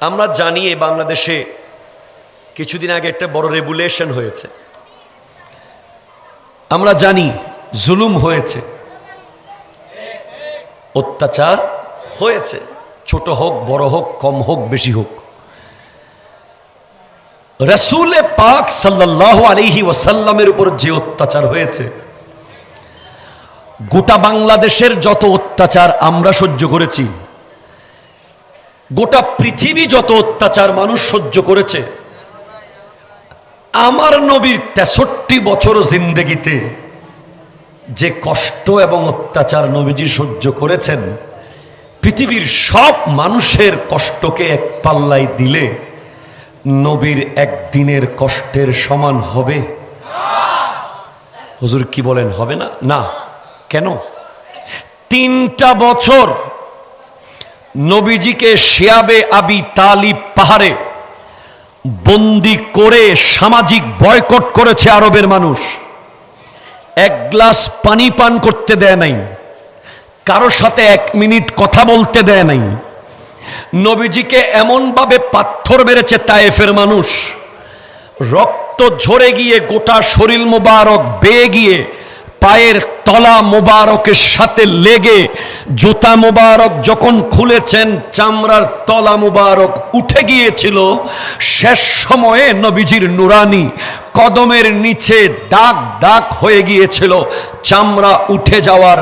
আমরা জানি এই বাংলাদেশে কিছুদিন আগে একটা বড় রেগুলেশন হয়েছে। আমরা জানি জুলুম হয়েছে। অত্যাচার হয়েছে। ছোট হোক, বড় হোক, কম হোক, বেশি হোক। রসুলে পাক সাল্লাহ আলিহি ওয়াসাল্লামের উপর যে অত্যাচার হয়েছে, গোটা বাংলাদেশের যত অত্যাচার আমরা সহ্য করেছি গোটা পৃথিবী যত অত্যাচার মানুষ সহ্য করেছে, আমার নবীর তেষট্টি বছর জিন্দগিতে যে কষ্ট এবং অত্যাচার নবীজি সহ্য করেছেন, পৃথিবীর সব মানুষের কষ্টকে এক পাল্লায় দিলে নবীর একদিনের কষ্টের সমান হবে। হুজুর কি বলেন, হবে না? না। কেন? তিনটা বছর নবীজিকে শিয়াবে আবি তালিব পাহাড়ে বন্দি করে সামাজিক বয়কট করেছে আরবের মানুষ। এক গ্লাস পানি পান করতে দেয় নাই। কারোর সাথে এক মিনিট কথা বলতে দেয় নাই। নবীজিকে এমনভাবে পাথর মেরেছে তায়েফের মানুষ। রক্ত ঝরে গিয়ে গোটা শরীর মোবারক বেয়ে গিয়ে পায়ের তলা মোবারকের সাথে লেগে জুতা মোবারক যখন খুলেছেন, চামড়ার তলা মোবারক উঠে গিয়েছিল, শেষ সময়ে নবীজির নুরানি কদমের নিচে দাগ দাগ হয়ে গিয়েছিল। চামড়া উঠে যাওয়ার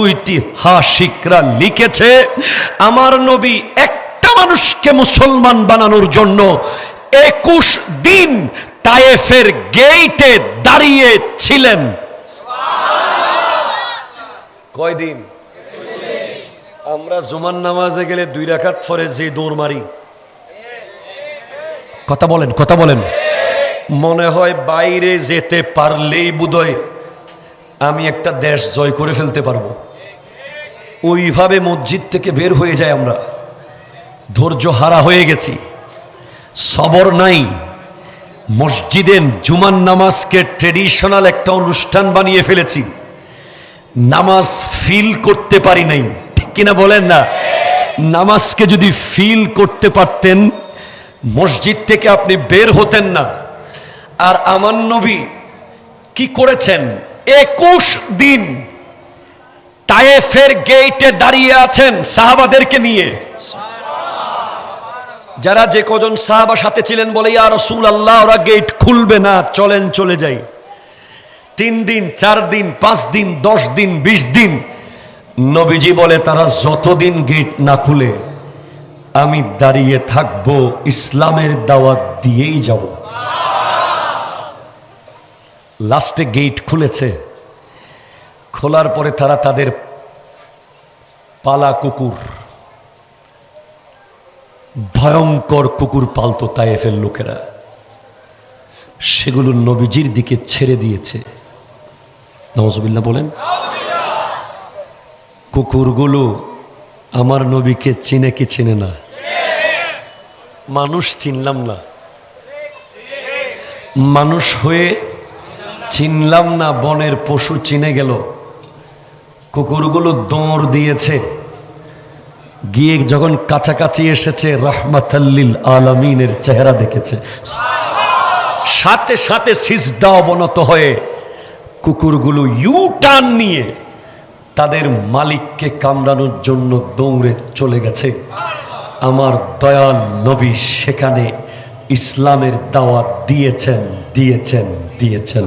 ঐতিহাসিকরা লিখেছে, আমার নবী একটা মানুষকে মুসলমান বানানোর জন্য একুশ দিন তায়েফের গেইটে দাঁড়িয়ে ছিলেন কয়দিন? আমরা জুমান নামাজে গেলে দুই রাখাত পরে যে দৌড় মারি। কথা বলেন কথা বলেন। মনে হয় বাইরে যেতে পারলেই বুধয় আমি একটা দেশ জয় করে ফেলতে পারব। ওইভাবে মসজিদ থেকে বের হয়ে যায় আমরা। ধৈর্য হারা হয়ে গেছি। সবর নাই। মসজিদে জুমান নামাজকে ট্রেডিশনাল একটা অনুষ্ঠান বানিয়ে ফেলেছি। নামাজ ফিল করতে পারি নাই। কিনা বলেন না। নামাজকে যদি ফিল করতে পারতেন, মসজিদ থেকে আপনি বের হতেন না। আর আমার নবী কি করেছেন? একুশ দিন তায়েফের গেইটে দাঁড়িয়ে আছেন সাহাবাদেরকে নিয়ে। যারা যে কজন সাহাবা সাথে ছিলেন বলে, ইয়া রসুল আল্লাহ ওরা গেট খুলবে না, চলেন চলে যাই। তিন দিন, চার দিন, পাঁচ দিন, দশ দিন, বিশ দিন নবীজি বলে, তারা যতদিন গেট না খুলে, আমি দাঁড়িয়ে থাকব ইসলামের দাওয়াত দিয়েই যাব। লাস্টে গেট খুলেছে। খোলার পরে তারা তাদের পালা কুকুর, ভয়ঙ্কর কুকুর পালতো তায়েফের লোকেরা। সেগুলো নবীজির দিকে ছেড়ে দিয়েছে। নওয়াজবিল্লা বলেন কুকুরগুলো আমার নবীকে চিনে কি চিনে না? মানুষ চিনলাম না। মানুষ হয়ে চিনলাম না, বনের পশু চিনে গেল। কুকুরগুলো দৌড় দিয়েছে। গিয়ে যখন কাছাকাছি এসেছে, রহমাতাল্লিল আলমিনের চেহারা দেখেছে। সাথে সাথে সিজদা অবনত হয়ে কুকুরগুলো ইউ টার্ন নিয়ে তাদের মালিককে কামড়ানোর জন্য দৌড়ে চলে গেছে। আমার দয়াল নবী সেখানে ইসলামের দাওয়াত দিয়েছেন দিয়েছেন দিয়েছেন।